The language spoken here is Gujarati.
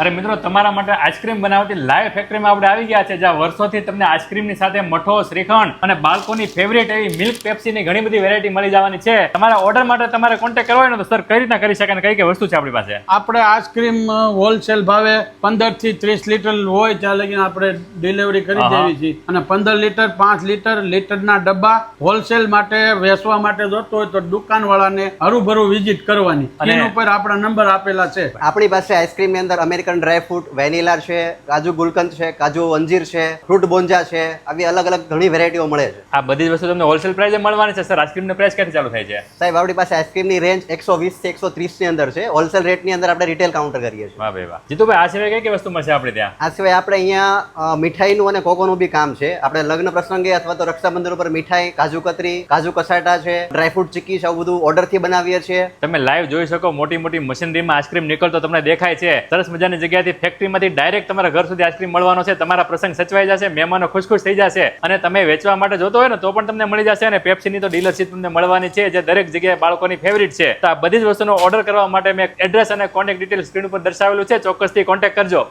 અરે મિત્રો તમારા માટે આઈસ્ક્રીમ બનાવતી લાઈવ ફેક્ટરીમાં આપણે આવી ગયા છે જ્યાં વર્ષોથી તમને આઈસ્ક્રીમની સાથે મઠો શ્રીખંડ અને બાળકોની ફેવરેટ એવી મિલ્ક પેપ્સીની ઘણી બધી વેરાયટી મળી જવાની છે. તમારા ઓર્ડર માટે તમારે કોન્ટેક્ટ કરવો હોય તો સર કઈ રીતના કરી શકાય અને કઈ કઈ વસ્તુ છે આપણી પાસે? આપણે આઈસ્ક્રીમ હોલસેલ ભાવે પંદરથી ત્રીસ લીટર હોય ત્યાં લગીને આપણે ડિલિવરી કરી દેવી છે. અને પંદર લીટર પાંચ લીટર લીટરના ડબ્બા હોલસેલ માટે વેચવા માટે જોતો હોય તો દુકાનવાળાને હરુભરું વિઝિટ કરવાની. એના ઉપર આપણા નંબર આપેલા છે. આપણી પાસે આઈસ્ક્રીમની અંદર અમેરિકન ડ્રાય ફ્રૂટ વેનીલા છે કાજુ ગુલકંદ છે કાજુ અંજીર છે ફ્રૂટ બોંજા છે આવી અલગ અલગ ઘણી વેરાયટીઓ મળે છે. આ બધી જ વસ્તુ તમને હોલસેલ પ્રાઇસે મળવાની છે સર આઈસ્ક્રીમની પ્રાઇસ ક્યાંથી ચાલુ થાય છે? સાહેબ આપણી પાસે આઈસ્ક્રીમની રેન્જ એકસો વીસથી એકસો ની અંદર છે. હોલસેલ રેટની અંદર આપણે રિટેલ કાઉન્ટર કરીએ છીએ. વાહ ભાઈ વાહ. જીતુભાઈ આ સિવાય કઈ કઈ વસ્તુ મળશે આપણે ત્યાં? આ સિવાય આપણે અહીંયા મીઠાઈનું અને કોકોનું બી કામ છે. આપણે લગ્ન પ્રસંગે અથવા તો રક્ષાબંધન ઉપર મીઠાઈ કાજુ કતરી કાજુ કસાટા છે ડ્રાયફ્રૂટ ચીકી છે આવું બધું ઓર્ડરથી બનાવીએ છીએ. તમે લાઈવ જોઈ શકો મોટી મોટી મશીનરીમાં આઈસ્ક્રીમ નીકળતો તમને દેખાય છે. સરસ મજાની જગ્યાથી ફેક્ટરીમાંથી ડાયરેક્ટ તમારા ઘર સુધી આઈસ્ક્રીમ મળવાનો છે, તમારા પ્રસંગ સચવાઈ જશે, મહેમાનો ખુશ ખુશ થઈ જશે અને તમે વેચવા માટે જોતો હોય ને, તો પણ તમને મળી જશે અને પેપ્સીની તો ડીલરશીપ તમને મળવાની છે, જે દરેક જગ્યાએ બાળકોની ફેવરિટ છે. તો આ બધી જ વસ્તુનો ઓર્ડર કરવા માટે મેં એડ્રેસ અને કોન્ટેક્ટ ડિટેલ સ્ક્રીન ઉપર દર્શાવેલું છે, ચોક્કસથી કોન્ટેક્ટ કરજો.